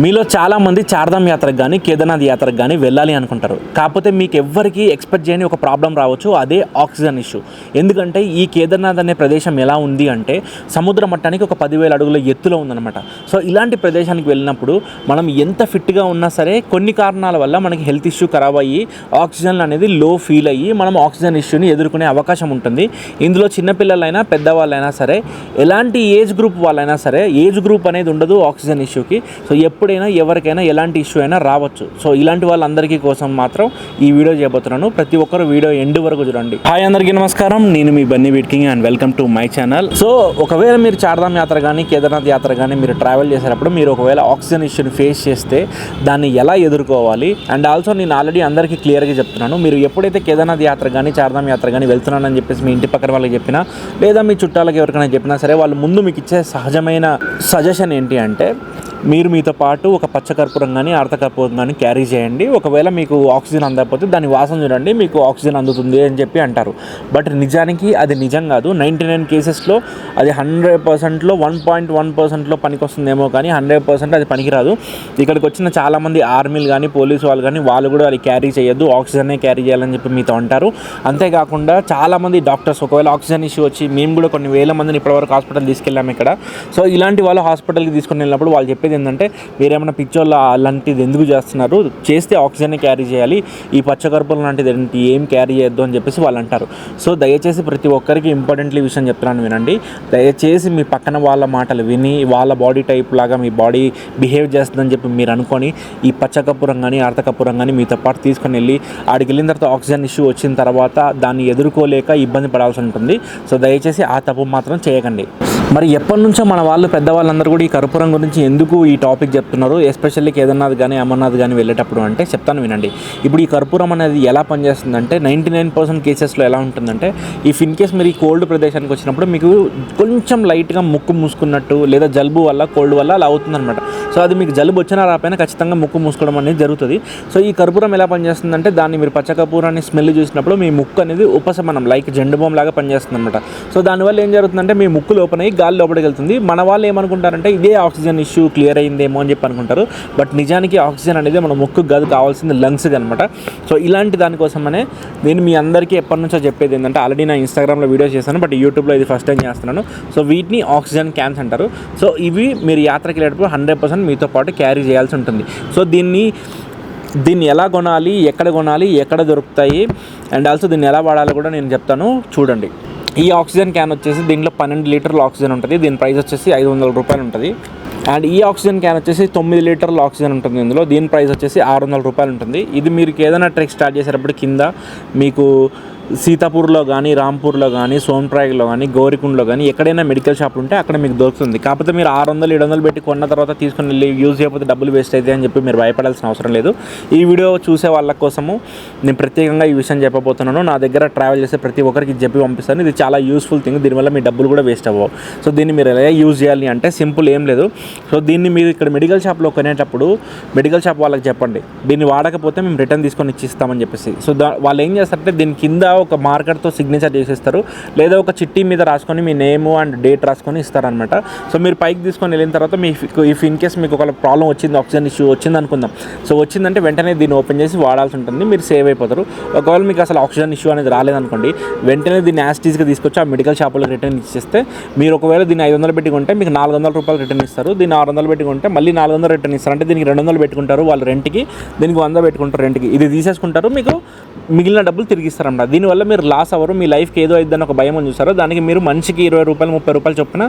మీలో చాలామంది చార్ధామ్ యాత్రకు కానీ కేదార్నాథ్ యాత్రకు కానీ వెళ్ళాలి అనుకుంటారు. కాకపోతే మీకు ఎవ్వరికీ ఎక్స్పెక్ట్ చేయని ఒక ప్రాబ్లం రావచ్చు అదే ఆక్సిజన్ ఇష్యూ. ఎందుకంటే ఈ కేదార్నాథ్ అనే ప్రదేశం ఎలా ఉంది అంటే సముద్ర మట్టానికి ఒక పదివేల అడుగుల ఎత్తులో ఉందన్నమాట. సో ఇలాంటి ప్రదేశానికి వెళ్ళినప్పుడు మనం ఎంత ఫిట్గా ఉన్నా సరే కొన్ని కారణాల వల్ల మనకి హెల్త్ ఇష్యూ ఖరాబ్ అయ్యి ఆక్సిజన్ అనేది లో ఫీల్ అయ్యి మనం ఆక్సిజన్ ఇష్యూని ఎదుర్కొనే అవకాశం ఉంటుంది. ఇందులో చిన్నపిల్లలైనా పెద్దవాళ్ళైనా సరే ఎలాంటి ఏజ్ గ్రూప్ వాళ్ళైనా సరే ఏజ్ గ్రూప్ అనేది ఉండదు ఆక్సిజన్ ఇష్యూకి. సో ఎప్పుడైనా ఎవరికైనా ఎలాంటి ఇష్యూ అయినా రావచ్చు. సో ఇలాంటి వాళ్ళందరికీ కోసం మాత్రం ఈ వీడియో చేయబోతున్నాను. ప్రతి ఒక్కరు వీడియో ఎండ్ వరకు చూడండి. హాయ్ అందరికీ నమస్కారం. నేను మీ Bunny వీట్కింగ్ and welcome to my channel so ఒకవేళ మీరు చార్ధామ్ యాత్ర కానీ కేదార్నాథ్ యాత్ర కానీ మీరు ట్రావెల్ చేసేటప్పుడు మీరు ఒకవేళ ఆక్సిజన్ ఇష్యూని ఫేస్ చేస్తే దాన్ని ఎలా ఎదుర్కోవాలి? అండ్ ఆల్సో నేను ఆల్రెడీ అందరికీ క్లియర్గా చెప్తున్నాను. మీరు ఎప్పుడైతే కేదార్నాథ్ యాత్ర కానీ చార్ధామ్ యాత్ర కానీ వెళ్తున్నానని చెప్పేసి మీ ఇంటి పక్కన వాళ్ళకి చెప్పినా లేదా మీ చుట్టాలకు ఎవరికైనా చెప్పినా సరే వాళ్ళు ముందు మీకు ఇచ్చే సహజమైన సజెషన్ ఏంటి అంటే మీరు మీతో పాటు ఒక పచ్చకర్పూరం కానీ అర్థకర్పూరం కానీ క్యారీ చేయండి. ఒకవేళ మీకు ఆక్సిజన్ అందకపోతే దాని వాసన చూడండి మీకు ఆక్సిజన్ అందుతుంది అని చెప్పి అంటారు. బట్ నిజానికి అది నిజం కాదు. నైంటీ నైన్ కేసెస్లో అది హండ్రెడ్ పర్సెంట్లో వన్ పాయింట్ వన్ పర్సెంట్లో పనికి వస్తుందేమో కానీ హండ్రెడ్ పర్సెంట్ అది పనికిరాదు. ఇక్కడికి వచ్చిన చాలామంది ఆర్మీలు కానీ పోలీసు వాళ్ళు కానీ వాళ్ళు కూడా అది క్యారీ చేయొద్దు. ఆక్సిజనే క్యారీ చేయాలని చెప్పి మీతో అంటారు. అంతేకాకుండా చాలామంది డాక్టర్స్ ఒకవేళ ఆక్సిజన్ ఇష్యూ వచ్చి మేము కూడా కొన్ని వేల మందిని ఇప్పటివరకు హాస్పిటల్ తీసుకెళ్ళాము ఇక్కడ. సో ఇలాంటి వాళ్ళు హాస్పిటల్కి తీసుకుని వెళ్ళినప్పుడు వాళ్ళు చెప్పేది ఏంటంటే మీరేమైనా పిచ్చోళ్ళ అలాంటిది ఎందుకు చేస్తున్నారు? చేస్తే ఆక్సిజన్ క్యారీ చేయాలి. ఈ పచ్చకర్పూరం లాంటిది ఏంటి? ఏం క్యారీ చేయొద్దు అని చెప్పేసి వాళ్ళు అంటారు. సో దయచేసి ప్రతి ఒక్కరికి ఇంపార్టెంట్లీ విషయం చెప్తున్నాను వినండి. దయచేసి మీ పక్కన వాళ్ళ మాటలు విని వాళ్ళ బాడీ టైప్ లాగా మీ బాడీ బిహేవ్ చేస్తుందని చెప్పి మీరు అనుకొని ఈ పచ్చకర్పూరం కానీ అర్థకర్పూరం కానీ మీతో పాటు తీసుకొని వెళ్ళి ఆడికి వెళ్ళిన తర్వాత ఆక్సిజన్ ఇష్యూ వచ్చిన తర్వాత దాన్ని ఎదుర్కోలేక ఇబ్బంది పడాల్సి ఉంటుంది. సో దయచేసి ఆ తప్పు మాత్రం చేయకండి. మరి ఎప్పటి నుంచో మన వాళ్ళు పెద్దవాళ్ళందరూ కూడా ఈ కర్పూరం గురించి ఎందుకు ఈ టాపిక్ చెప్తున్నారు ఎస్పెషల్లీ కేదార్నాథ్ కానీ అమర్నాథ్ కానీ వెళ్ళేటప్పుడు అంటే చెప్తాను వినండి. ఇప్పుడు ఈ కర్పూరం అనేది ఎలా పనిచేస్తుందంటే నైంటీ నైన్ పర్సెంట్ కేసెస్లో ఎలా ఉంటుందంటే ఇఫ్ ఇన్ కేస్ మీరు ఈ కోల్డ్ ప్రదేశానికి వచ్చినప్పుడు మీకు కొంచెం లైట్గా ముక్కు మూసుకున్నట్టు లేదా జలుబు వల్ల కోల్డ్ వల్ల అలా అవుతుందన్నమాట. సో అది మీకు జలుబు వచ్చినా రాపోయినా ఖచ్చితంగా ముక్కు మూసుకోవడం అనేది జరుగుతుంది. సో ఈ కర్పూరం ఎలా పనిచేస్తుందంటే దాన్ని మీరు పచ్చ కర్పూరాన్ని స్మెల్ చూసినప్పుడు మీ ముక్కు అనేది ఉపశమనం లైక్ జెండుబోమ్ లాగా పనిచేస్తుంది అనమాట సో దానివల్ల ఏం జరుగుతుందంటే మీ ముక్కు లోపల గాలి లోపలికి వెళ్తుంది. మన వాళ్ళు ఏమనుకుంటారంటే ఇదే ఆక్సిజన్ ఇష్యూ క్లియర్ అయిందేమో అని చెప్పి అనుకుంటారు. బట్ నిజానికి ఆక్సిజన్ అనేది మన ముక్కు కాదు కావాల్సింది లంగ్స్ అనమాట సో ఇలాంటి దానికోసమనే నేను మీ అందరికీ ఎప్పటి నుంచో చెప్పేది ఏంటంటే ఆల్రెడీ నా ఇన్స్టాగ్రామ్లో వీడియోస్ చేశాను బట్ యూట్యూబ్లో ఇది ఫస్ట్ టైం చేస్తున్నాను. సో వీటిని ఆక్సిజన్ క్యాన్స్ అంటారు. సో ఇవి మీరు యాత్రకి వెళ్ళేటప్పుడు హండ్రెడ్ పర్సెంట్ మీతో పాటు క్యారీ చేయాల్సి ఉంటుంది. సో దీన్ని దీన్ని ఎలా కొనాలి ఎక్కడ కొనాలి ఎక్కడ దొరుకుతాయి అండ్ ఆల్సో దీన్ని ఎలా వాడాలో కూడా నేను చెప్తాను. చూడండి. ఈ ఆక్సిజన్ క్యాన్ వచ్చేసి దీంట్లో పన్నెండు లీటర్ల ఆక్సిజన్ ఉంటుంది. దీని ప్రైస్ వచ్చేసి ఐదు వందల రూపాయలు ఉంటుంది. అండ్ ఈ ఆక్సిజన్ క్యాన్ వచ్చేసి తొమ్మిది లీటర్ల ఆక్సిజన్ ఉంటుంది ఇందులో. దీని ప్రైస్ వచ్చేసి ఆరు వందల రూపాయలు ఉంటుంది. ఇది మీరు ఏదైనా ట్రెక్ స్టార్ట్ చేసేటప్పుడు కింద మీకు సీతాపూర్లో కానీ రాంపూర్లో కానీ సోన్ప్రాగ్లో కానీ గోరికుండలో కానీ ఎక్కడైనా మెడికల్ షాప్ ఉంటే అక్కడ మీకు దొరుకుతుంది. కాకపోతే మీరు ఆరు వందలు ఏడు వందలు పెట్టి కొన్న తర్వాత తీసుకుని వెళ్ళి యూజ్ చేయకపోతే డబ్బులు వేస్ట్ అవుతాయి అని చెప్పి మీరు భయపడాల్సిన అవసరం లేదు. ఈ వీడియో చూసే వాళ్ళ కోసము నేను ప్రత్యేకంగా ఈ విషయం చెప్పబోతున్నాను. నా దగ్గర ట్రావెల్ చేసే ప్రతి ఒక్కరికి చెప్పి పంపిస్తాను. ఇది చాలా యూస్ఫుల్ థింగ్ దీనివల్ల మీ డబ్బులు కూడా వేస్ట్ అవ్వవు. సో దీన్ని మీరు ఎలా యూజ్ చేయాలి అంటే సింపుల్ ఏం లేదు. సో దీన్ని మీరు ఇక్కడ మెడికల్ షాప్లో కొనేటప్పుడు మెడికల్ షాప్ వాళ్ళకి చెప్పండి. దీన్ని వాడకపోతే మేము రిటర్న్ తీసుకొని ఇచ్చిస్తామని చెప్పేసి. సో దా వాళ్ళు ఏం చేస్తారంటే దీని కింద ఒక మార్కర్తో సిగ్నేచర్ చేసేస్తారు. లేదా ఒక చిట్టి మీద రాసుకొని మీ నేమ్ అండ్ డేట్ రాసుకొని ఇస్తారనమాట సో మీరు పైకి తీసుకొని వెళ్ళిన తర్వాత మీ ఇఫ్ ఇన్ కేస్ మీకు ఒక ప్రాబ్లం వచ్చింది ఆక్సిజన్ ఇష్యూ వచ్చింది అనుకుందాం. సో వచ్చిందంటే వెంటనే దీన్ని ఓపెన్ చేసి వాడాల్సి ఉంటుంది. మీరు సేవ్ అయిపోతారు. ఒకవేళ మీకు అసలు ఆక్సిజన్ ఇష్యూ అనేది రాలేదనుకోండి వెంటనే దీన్ని యాస్టీస్గా తీసుకొచ్చి ఆ మెడికల్ షాపులో రిటర్న్ ఇచ్చేస్తే మీరు ఒకవేళ దీన్ని ఐదు వందలు పెట్టి కొంటే మీకు నాలుగు వందల రూపాయలు రిటర్న్ ఇస్తారు. దీన్ని ఆరు వందలు పెట్టి కొంటే మళ్ళీ నాలుగు వందలు రిటర్న్ ఇస్తారు. అంటే దీనికి రెండు వందలు పెట్టుకుంటారు వాళ్ళు రెంట్కి దీనికి వంద పెట్టుకుంటారు రెంట్కి. ఇది తీసేసుకుంటారు. మీకు మిగిలిన డబ్బులు తిరిగి దీన్ని దీనివల్ల మీరు లాస్ అవ్వరు మీ లైఫ్కి ఏదో అయిద్దని ఒక భయం అని చూసారో దానికి మీరు మనిషికి ఇరవై రూపాయలు ముప్పై రూపాయలు చొప్పున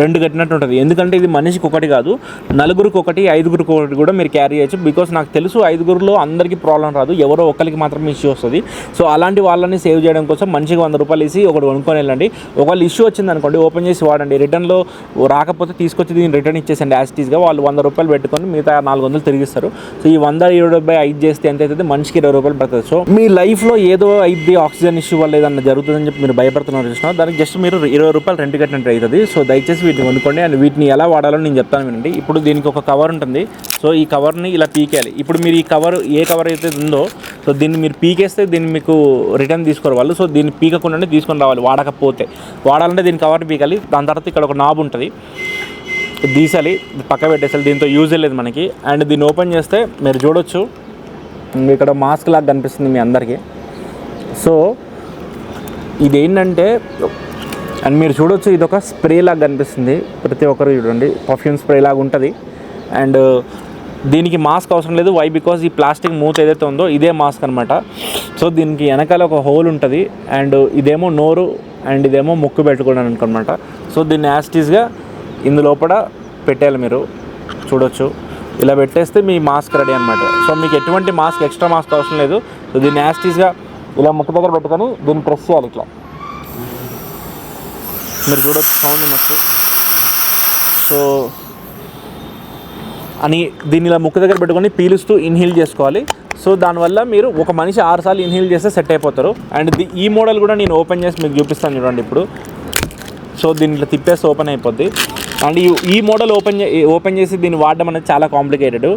రెండు కట్టినట్టు ఉంటుంది. ఎందుకంటే ఇది మనిషికి ఒకటి కాదు నలుగురికి ఒకటి ఐదుగురికి ఒకటి కూడా మీరు క్యారీ చేయొచ్చు. బికాస్ నాకు తెలుసు ఐదుగురిలో అందరికీ ప్రాబ్లం రాదు ఎవరో ఒకరికి మాత్రం ఇష్యూ వస్తుంది. సో అలాంటి వాళ్ళని సేవ్ చేయడం కోసం మనిషికి వంద రూపాయలు ఇసి ఒకటి కొనుక్కొని వెళ్ళండి. ఒకవేళ ఇష్యూ వచ్చింది అనుకోండి ఓపెన్ చేసి వాడండి. రిటర్న్లో రాకపోతే తీసుకొచ్చి దీన్ని రిటర్న్ ఇచ్చేసండి యాస్టీస్గా వాళ్ళు వంద రూపాయలు పెట్టుకొని మిగతా నాలుగు వందలు తిరిగిస్తారు. సో ఈ వంద ఇరవై బై ఐదు చేస్తే ఎంత అవుతుంది? మనిషికి ఇరవై రూపాయలు పడుతుంది. సో మీ లైఫ్లో ఏదో ఐదు ఆక్సిజన్ ఇష్యూ వల్ల ఏదన్నా జరుగుతుందని చెప్పి మీరు భయపడుతున్నారు చూసిన దానికి జస్ట్ మీరు ఇరవై రూపాయలు రెంట్ కట్టినట్టు అవుతుంది. సో దయచేసి వీటిని కొనుక్కోండి అండ్ వీటిని ఎలా వాడాలో నేను చెప్తాను వినండి. ఇప్పుడు దీనికి ఒక కవర్ ఉంటుంది. సో ఈ కవర్ని ఇలా పీకేయాలి. ఇప్పుడు మీరు ఈ కవర్ ఏ కవర్ అయితే ఉందో సో దీన్ని మీరు పీకేస్తే దీన్ని మీకు రిటర్న్ తీసుకోరు వాళ్ళు. సో దీన్ని పీకకుండానే తీసుకొని రావాలి వాడకపోతే. వాడాలంటే దీని కవర్ పీకాలి. దాని తర్వాత ఇక్కడ ఒక నాబ్ ఉంటుంది. తీసాలి పక్క పెట్టేసాలి దీంతో యూజ్ లేదు మనకి. అండ్ దీన్ని ఓపెన్ చేస్తే మీరు చూడొచ్చు. ఇక్కడ మాస్క్ లాగా కనిపిస్తుంది మీ అందరికీ. సో ఇది ఏంటంటే అండ్ మీరు చూడొచ్చు ఇది ఒక స్ప్రే లాగా కనిపిస్తుంది ప్రతి ఒక్కరు చూడండి పర్ఫ్యూమ్ స్ప్రే లాగా ఉంటుంది. అండ్ దీనికి మాస్క్ అవసరం లేదు. వై బికాజ్ ఈ ప్లాస్టిక్ మూత ఏదైతే ఉందో ఇదే మాస్క్ అనమాట సో దీనికి వెనకాల ఒక హోల్ ఉంటుంది. అండ్ ఇదేమో నోరు అండ్ ఇదేమో ముక్కు పెట్టుకోవడానికి అనమాట సో దీన్ని యాస్టీస్గా ఇందులోపల పెట్టేయాలి మీరు. చూడొచ్చు. ఇలా పెట్టేస్తే మీ మాస్క్ రెడీ అనమాట సో మీకు ఎటువంటి మాస్క్ ఎక్స్ట్రా మాస్క్ అవసరం లేదు. సో దీన్ని యాస్టీస్గా ఇలా ముక్క దగ్గర పెట్టుకొని దీన్ని ప్రెస్ చేయాలి ఇట్లా. మీరు చూడొచ్చు సౌండ్ వినొచ్చు సో అని దీన్ని ఇలా ముక్క దగ్గర పెట్టుకొని పీలుస్తూ ఇన్హీల్ చేసుకోవాలి. సో దానివల్ల మీరు ఒక మనిషి ఆరుసార్లు ఇన్హీల్ చేస్తే సెట్ అయిపోతారు. అండ్ ది- ఈ మోడల్ కూడా నేను ఓపెన్ చేసి మీకు చూపిస్తాను చూడండి ఇప్పుడు. సో దీన్ని ఇట్లా తిప్పేస్తే ఓపెన్ అయిపోద్ది. అండ్ ఈ ఈ మోడల్ ఓపెన్ చే ఓపెన్ చేసి దీన్ని వాడడం అనేది చాలా కాంప్లికేటెడ్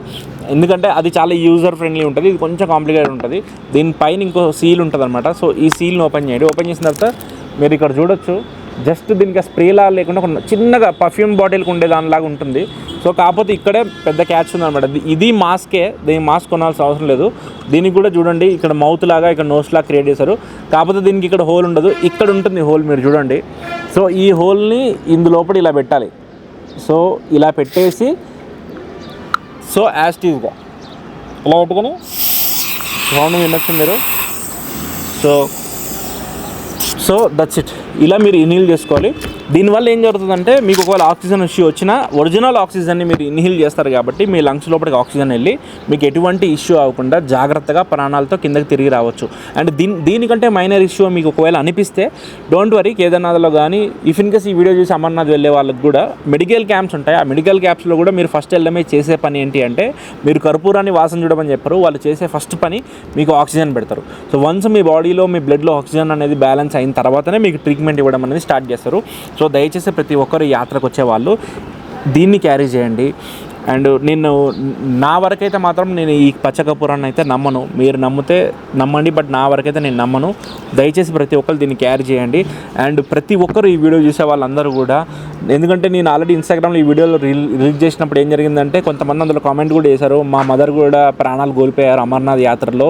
ఎందుకంటే అది చాలా యూజర్ ఫ్రెండ్లీ ఉంటుంది ఇది కొంచెం కాంప్లికేటెడ్ ఉంటుంది. దీనిపైన ఇంకో సీల్ ఉంటుంది అనమాట సో ఈ సీల్ని ఓపెన్ చేయండి. ఓపెన్ చేసిన తర్వాత మీరు ఇక్కడ చూడొచ్చు. జస్ట్ దీనికి స్ప్రేలా లేకుండా ఒక చిన్నగా పర్ఫ్యూమ్ బాటిల్కి ఉండే దానిలాగా ఉంటుంది. సో కాకపోతే ఇక్కడే పెద్ద క్యాచ్ ఉందన్నమాట. ఇది- ఇది మాస్కే దీని మాస్క్ కొనాల్సిన అవసరం లేదు. దీనికి కూడా చూడండి. ఇక్కడ మౌత్ లాగా ఇక్కడ నోస్ లాగా క్రియేట్ చేశారు. కాకపోతే దీనికి ఇక్కడ హోల్ ఉండదు. ఇక్కడ ఉంటుంది హోల్ మీరు చూడండి. సో ఈ హోల్ని ఇందులోపల ఇలా పెట్టాలి. సో ఇలా పెట్టేసి సో యాస్టీజ్గా ఇలా పెట్టుకొని సౌండ్ వినొచ్చు మీరు. సో సో దట్స్ ఇట్ ఇలా మీరు ఇన్హీల్ చేసుకోవాలి. దీనివల్ల ఏం జరుగుతుందంటే మీకు ఒకవేళ ఆక్సిజన్ ఇష్యూ వచ్చినా ఒరిజినల్ ఆక్సిజన్ని మీరు ఇన్హీల్ చేస్తారు కాబట్టి మీ లంగ్స్ లోపలికి ఆక్సిజన్ వెళ్ళి మీకు ఎటువంటి ఇష్యూ అవ్వకుండా జాగ్రత్తగా ప్రాణాలతో కిందకి తిరిగి రావచ్చు. అండ్ దీని దీనికంటే మైనర్ ఇష్యూ మీకు ఒకవేళ అనిపిస్తే డోంట్ వరీ కేదార్నాథ్లో కానీ ఇఫ్ ఇన్ కేస్ ఈ వీడియో చూసి అమర్నాథ్ వెళ్ళే వాళ్ళకి కూడా మెడికల్ క్యాంప్స్ ఉంటాయి. ఆ మెడికల్ క్యాంప్స్లో కూడా మీరు ఫస్ట్ వెళ్ళడమే చేసే పని ఏంటి అంటే మీరు కర్పూరాన్ని వాసన చూడమని చెప్పారు. వాళ్ళు చేసే ఫస్ట్ పని మీకు ఆక్సిజన్ పెడతారు. సో వన్స్ మీ బాడీలో మీ బ్లడ్లో ఆక్సిజన్ అనేది బ్యాలెన్స్ అయిన తర్వాతనే మీకు ట్రీట్మెంట్ ట్రీట్మెంట్ ఇవ్వడం అనేది స్టార్ట్ చేస్తారు. సో దయచేసి ప్రతి ఒక్కరు యాత్రకు వచ్చే వాళ్ళు దీన్ని క్యారీ చేయండి. అండ్ నేను నా వరకైతే మాత్రం నేను ఈ పచ్చకపూరాన్ని అయితే నమ్మను. మీరు నమ్మితే నమ్మండి బట్ నా వరకైతే నేను నమ్మను. దయచేసి ప్రతి ఒక్కరు దీన్ని క్యారీ చేయండి. అండ్ ప్రతి ఒక్కరు ఈ వీడియో చూసే వాళ్ళందరూ కూడా ఎందుకంటే నేను ఆల్రెడీ ఇన్స్టాగ్రామ్లో ఈ వీడియోలో రిల్ రిలీజ్ చేసినప్పుడు ఏం జరిగిందంటే కొంతమంది అందులో కామెంట్ కూడా చేశారు. మా మదర్ కూడా ప్రాణాలు కోల్పోయారు అమర్నాథ్ యాత్రలో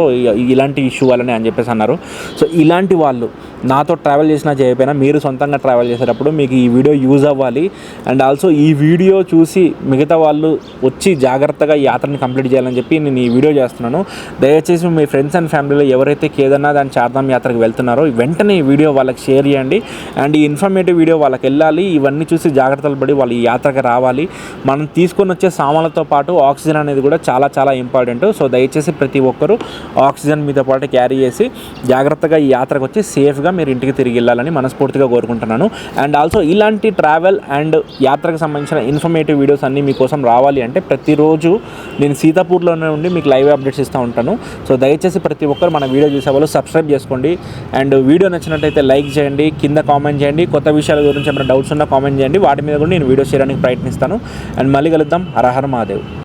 ఇలాంటి ఇష్యూ వల్లనే అని చెప్పేసి అన్నారు. సో ఇలాంటి వాళ్ళు నాతో ట్రావెల్ చేసినా చేయకపోయినా మీరు సొంతంగా ట్రావెల్ చేసేటప్పుడు మీకు ఈ వీడియో యూజ్ అవ్వాలి. అండ్ ఆల్సో ఈ వీడియో చూసి మిగతా వాళ్ళు వచ్చి జాగ్రత్తగా ఈ యాత్రని కంప్లీట్ చేయాలని చెప్పి నేను ఈ వీడియో చేస్తున్నాను. దయచేసి మీ ఫ్రెండ్స్ అండ్ ఫ్యామిలీలో ఎవరైతే కేదార్నాథ్ దాని చార్ధామ్ యాత్రకు వెళ్తున్నారో వెంటనే ఈ వీడియో వాళ్ళకి షేర్ చేయండి. అండ్ ఈ ఇన్ఫర్మేటివ్ వీడియో వాళ్ళకి వెళ్ళాలి. ఇవన్నీ చూసి జాగ్రత్తలు పడి వాళ్ళు ఈ యాత్రకు రావాలి. మనం తీసుకొని వచ్చే సామాన్లతో పాటు ఆక్సిజన్ అనేది కూడా చాలా చాలా ఇంపార్టెంట్ సో దయచేసి ప్రతి ఒక్కరూ ఆక్సిజన్ మీతో పాటు క్యారీ చేసి జాగ్రత్తగా ఈ యాత్రకు వచ్చి సేఫ్గా మీరు ఇంటికి తిరిగి వెళ్ళాలని మనస్ఫూర్తిగా కోరుకుంటున్నాను. అండ్ ఆల్సో ఇలాంటి ట్రావెల్ అండ్ యాత్రకు సంబంధించిన ఇన్ఫర్మేటివ్ వీడియోస్ అన్నీ మీకోసం రావాలి అంటే ప్రతిరోజు నేను సీతాపూర్లోనే ఉండి మీకు లైవ్ అప్డేట్స్ ఇస్తూ ఉంటాను. సో దయచేసి ప్రతి ఒక్కరు మన వీడియో చూసే వాళ్ళు సబ్స్క్రైబ్ చేసుకోండి. అండ్ వీడియో నచ్చినట్టయితే లైక్ చేయండి కింద కామెంట్ చేయండి కొత్త విషయాల గురించి ఏమైనా డౌట్స్ ఉన్నా కామెంట్ చేయండి. వాటి మీద కూడా నేను వీడియో చేయడానికి ప్రయత్నిస్తాను. అండ్ మళ్ళీ కలుద్దాం. హరహర మహాదేవ్.